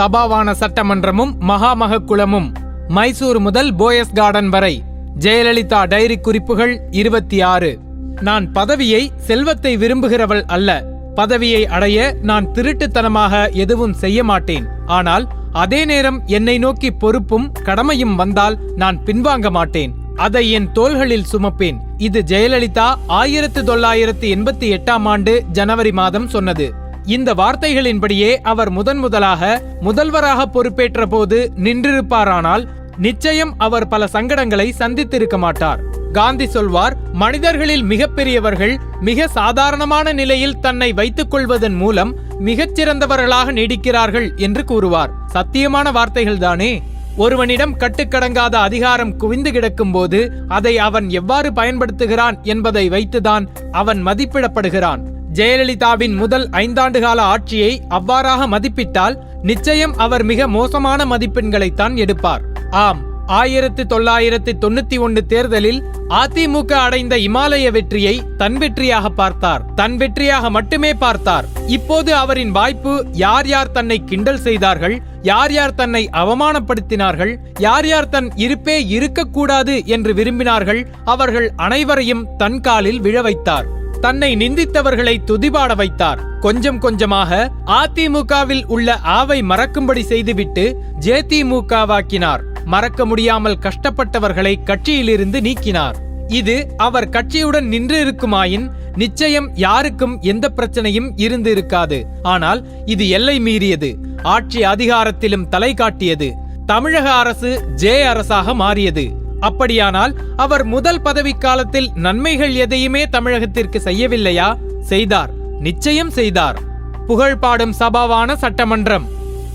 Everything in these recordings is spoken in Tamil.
சபாவான சட்டமன்றமும் மகாமக குளமும் மைசூர் முதல் போயஸ் கார்டன் வரை ஜெயலலிதா டைரி குறிப்புகள் இருபத்தி ஆறு நான் பதவியை செல்வத்தை விரும்புகிறவள் அல்ல. பதவியை அடைய நான் திருட்டுத்தனமாக எதுவும் செய்ய மாட்டேன். ஆனால் அதே நேரம் என்னை நோக்கி பொறுப்பும் கடமையும் வந்தால் நான் பின்வாங்க மாட்டேன். அதை என் தோள்களில் சுமப்பேன். இது ஜெயலலிதா ஆயிரத்து தொள்ளாயிரத்து எண்பத்தி எட்டாம் ஆண்டு ஜனவரி மாதம் சொன்னது. இந்த வார்த்தைகளின்படியே அவர் முதன் முதலாக முதல்வராக பொறுப்பேற்ற போது நின்றிருப்பாரானால் நிச்சயம் அவர் பல சங்கடங்களை சந்தித்திருக்க மாட்டார். காந்தி சொல்வார் மனிதர்களில் மிகப்பெரியவர்கள் மிக சாதாரணமான நிலையில் தன்னை வைத்துக் கொள்வதன் மூலம் மிகச்சிறந்தவர்களாக நீடிக்கிறார்கள் என்று கூறுவார். சத்தியமான வார்த்தைகள்தானே ஒருவனிடம் கட்டுக்கடங்காத அதிகாரம் குவிந்து கிடக்கும் போது அதை அவன் எவ்வாறு பயன்படுத்துகிறான் என்பதை வைத்துதான் அவன் மதிப்பிடப்படுகிறான். ஜெயலலிதாவின் முதல் ஐந்தாண்டு கால ஆட்சியை அவ்வாறாக மதிப்பிட்டால் நிச்சயம் அவர் மிக மோசமான மதிப்பெண்களைத்தான் எடுப்பார். ஆம் ஆயிரத்தி தொள்ளாயிரத்தி தொண்ணூத்தி ஒன்று தேர்தலில் அதிமுக அடைந்த இமாலய வெற்றியை தன் வெற்றியாக பார்த்தார். தன் வெற்றியாக மட்டுமே பார்த்தார். இப்போது அவரின் வாய்ப்பு யார் யார் தன்னை கிண்டல் செய்தார்கள் யார் யார் தன்னை அவமானப்படுத்தினார்கள் யார் யார் தன் இருப்பே இருக்கக்கூடாது என்று விரும்பினார்கள் அவர்கள் அனைவரையும் தன் காலில் விழ வைத்தார். தன்னை நிந்தித்தவர்களை துதிபாட வைத்தார். கொஞ்சம் கொஞ்சமாக அதிமுகவில் உள்ள ஆவை மறக்கும்படி செய்துவிட்டு ஜேதிமுகவாக்கினார். மறக்க முடியாமல் கஷ்டப்பட்டவர்களை கட்சியிலிருந்து நீக்கினார். இது அவர் கட்சியுடன் நின்று இருக்குமாயின் நிச்சயம் யாருக்கும் எந்த பிரச்சனையும் இருந்து இருக்காது ஆனால் இது எல்லை மீறியது. ஆட்சி அதிகாரத்திலும் தலை காட்டியது. தமிழக அரசு ஜே அரசாக மாறியது. அப்படியானால் அவர் முதல் பதவி காலத்தில் நன்மைகள் எதையுமே தமிழகத்திற்கு செய்யவில்லையா? செய்தார். நிச்சயம் செய்தார். புகழ் பாடும் சபாவான சட்டமன்றம்.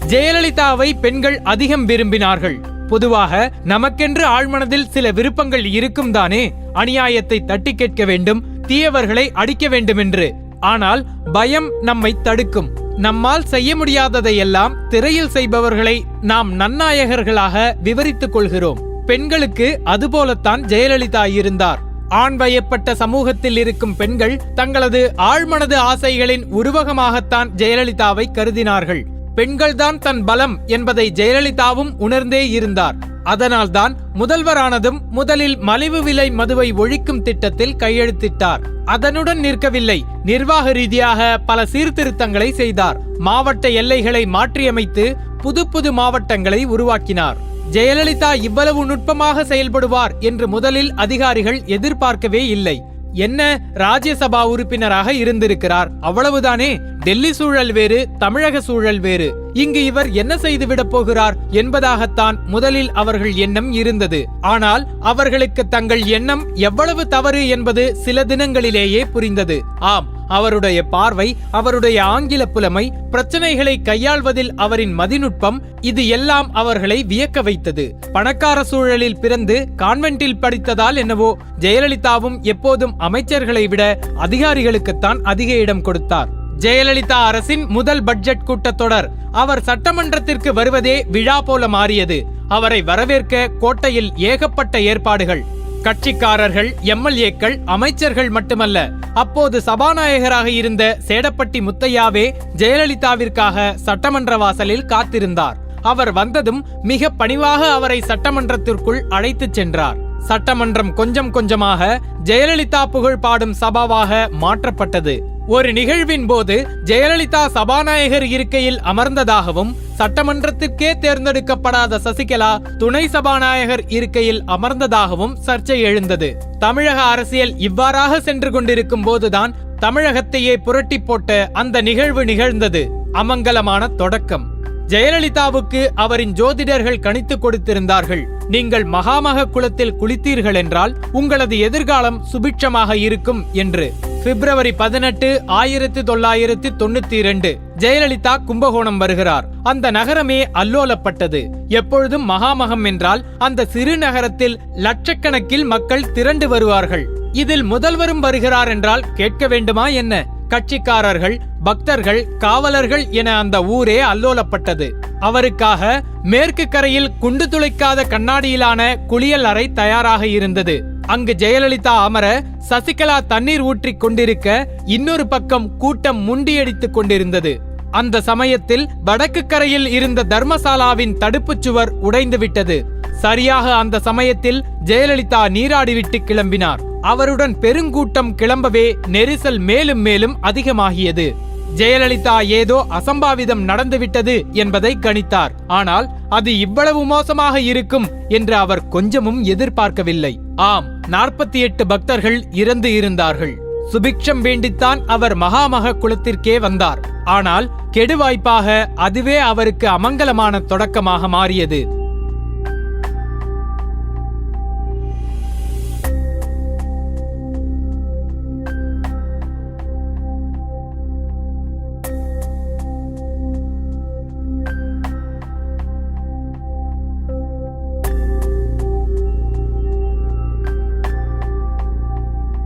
ஜெயலலிதாவை பெண்கள் அதிகம் விரும்பினார்கள். பொதுவாக நமக்கென்று ஆழ்மனதில் சில விருப்பங்கள் இருக்கும் தானே? அநியாயத்தை தட்டி கேட்க வேண்டும் தீயவர்களை அடிக்க வேண்டும் என்று ஆனால் பயம் நம்மை தடுக்கும். நம்மால் செய்ய முடியாததையெல்லாம் திரையில் செய்பவர்களை நாம் நன்னாயகர்களாக விவரித்துக் கொள்கிறோம். பெண்களுக்கு அதுபோலத்தான் ஜெயலலிதா இருந்தார் ஆண் வயப்பட்ட சமூகத்தில் இருக்கும் பெண்கள் தங்களது ஆழ்மனது ஆசைகளின் உருவகமாகத்தான் ஜெயலலிதாவை கருதினார்கள். பெண்கள்தான் தன் பலம் என்பதை ஜெயலலிதாவும் உணர்ந்தே இருந்தார். அதனால்தான் முதல்வரானதும் முதலில் மலிவு விலை மதுவை ஒழிக்கும் திட்டத்தில் கையெழுத்திட்டார். அதனுடன் நிற்கவில்லை. நிர்வாக ரீதியாக பல சீர்திருத்தங்களை செய்தார். மாவட்ட எல்லைகளை மாற்றியமைத்து புது புது மாவட்டங்களை உருவாக்கினார். ஜெயலலிதா இவ்வளவு நுட்பமாக செயல்படுவார் என்று முதலில் அதிகாரிகள் எதிர்பார்க்கவே இல்லை. என்ன ராஜ்யசபா உறுப்பினராக இருந்திருக்கிறார். அவ்வளவுதானே? டெல்லி சூழல் வேறு தமிழக சூழல் வேறு. இங்கு இவர் என்ன செய்துவிடப் போகிறார் என்பதாகத்தான் முதலில் அவர்கள் எண்ணம் இருந்தது. ஆனால் அவர்களுக்கு தங்கள் எண்ணம் எவ்வளவு தவறு என்பது சில தினங்களிலேயே புரிந்தது. ஆம் அவருடைய பார்வை அவருடைய ஆங்கில புலமை பிரச்சனைகளை கையாள்வதில் அவரின் மதிநுட்பம் இது எல்லாம் அவர்களை வியக்க வைத்தது. பணக்கார சூழலில் பிறந்து கான்வென்ட்டில் படித்ததால் என்னவோ ஜெயலலிதாவும் எப்போதும் அமைச்சர்களை விட அதிகாரிகளுக்குத்தான் அதிக இடம் கொடுத்தார். ஜெயலலிதா அரசின் முதல் பட்ஜெட் கூட்டத்தொடர் அவர் சட்டமன்றத்திற்கு வருவதே விழா போல மாறியது. அவரை வரவேற்க கோட்டையில் ஏகப்பட்ட ஏற்பாடுகள் கட்சிக்காரர்கள் எம்எல்ஏக்கள் அமைச்சர்கள் மட்டுமல்ல அப்போது சபாநாயகராக இருந்த சேடப்பட்டி முத்தையாவே ஜெயலலிதாவிற்காக சட்டமன்ற வாசலில் காத்திருந்தார். அவர் வந்ததும் மிக பணிவாக அவரை சட்டமன்றத்திற்குள் அழைத்துச் சென்றார். சட்டமன்றம் கொஞ்சம் கொஞ்சமாக ஜெயலலிதா புகழ் பாடும் சபாவாக மாற்றப்பட்டது. ஒரு நிகழ்வின் போது ஜெயலலிதா சபாநாயகர் இருக்கையில் அமர்ந்ததாகவும் சட்டமன்றத்திற்கே தேர்ந்தெடுக்கப்படாத சசிகலா துணை சபாநாயகர் இருக்கையில் அமர்ந்ததாகவும் சர்ச்சை எழுந்தது. தமிழக அரசியல் இவ்வாறாக சென்று கொண்டிருக்கும் போதுதான் தமிழகத்தையே புரட்டி போட்ட அந்த நிகழ்வு நிகழ்ந்தது. அமங்கலமான தொடக்கம். ஜெயலலிதாவுக்கு அவரின் ஜோதிடர்கள் கணித்து கொடுத்திருந்தார்கள். நீங்கள் மகாமக குளத்தில் குளித்தீர்கள் என்றால் உங்களது எதிர்காலம் சுபிட்சமாக இருக்கும் என்று. பிப்ரவரி பதினெட்டு ஆயிரத்தி தொள்ளாயிரத்தி தொண்ணூத்தி இரண்டு. ஜெயலலிதா கும்பகோணம் வருகிறார். அந்த நகரமே அல்லோலப்பட்டது. எப்பொழுதும் மகாமகம் என்றால் அந்த சிறு நகரத்தில் லட்சக்கணக்கில் மக்கள் திரண்டு வருவார்கள். இதில் முதல்வரும் வருகிறார் என்றால் கேட்க வேண்டுமா என்ன? கட்சிக்காரர்கள் பக்தர்கள் காவலர்கள் என அந்த ஊரே அல்லோலப்பட்டது. அவருக்காக மேற்கு கரையில் குண்டு துளைக்காத கண்ணாடியிலான குளியல் அறை தயாராக இருந்தது. அங்கு ஜெயலலிதா அமர சசிகலா தண்ணீர் ஊற்றிக் கொண்டிருக்க இன்னொரு பக்கம் கூட்டம் முண்டியடித்துக் கொண்டிருந்தது. அந்த சமயத்தில் வடக்கு கரையில் இருந்த தர்மசாலாவின் தடுப்புச் சுவர் உடைந்துவிட்டது சரியாக அந்த சமயத்தில் ஜெயலலிதா நீராடிவிட்டு கிளம்பினார். அவருடன் பெருங்கூட்டம் கிளம்பவே நெரிசல் மேலும் மேலும் அதிகமாகியது. ஜெயலலிதா ஏதோ அசம்பாவிதம் நடந்துவிட்டது என்பதை கணித்தார். ஆனால் அது இவ்வளவு மோசமாக இருக்கும் என்று அவர் கொஞ்சமும் எதிர்பார்க்கவில்லை. ஆம் நாற்பத்தி எட்டு பக்தர்கள் இறந்து இருந்தார்கள். சுபிக்ஷம் வேண்டித்தான் அவர் மகாமக குலத்திற்கே வந்தார். ஆனால் கெடுவாய்ப்பாக அதுவே அவருக்கு அமங்கலமான தொடக்கமாக மாறியது.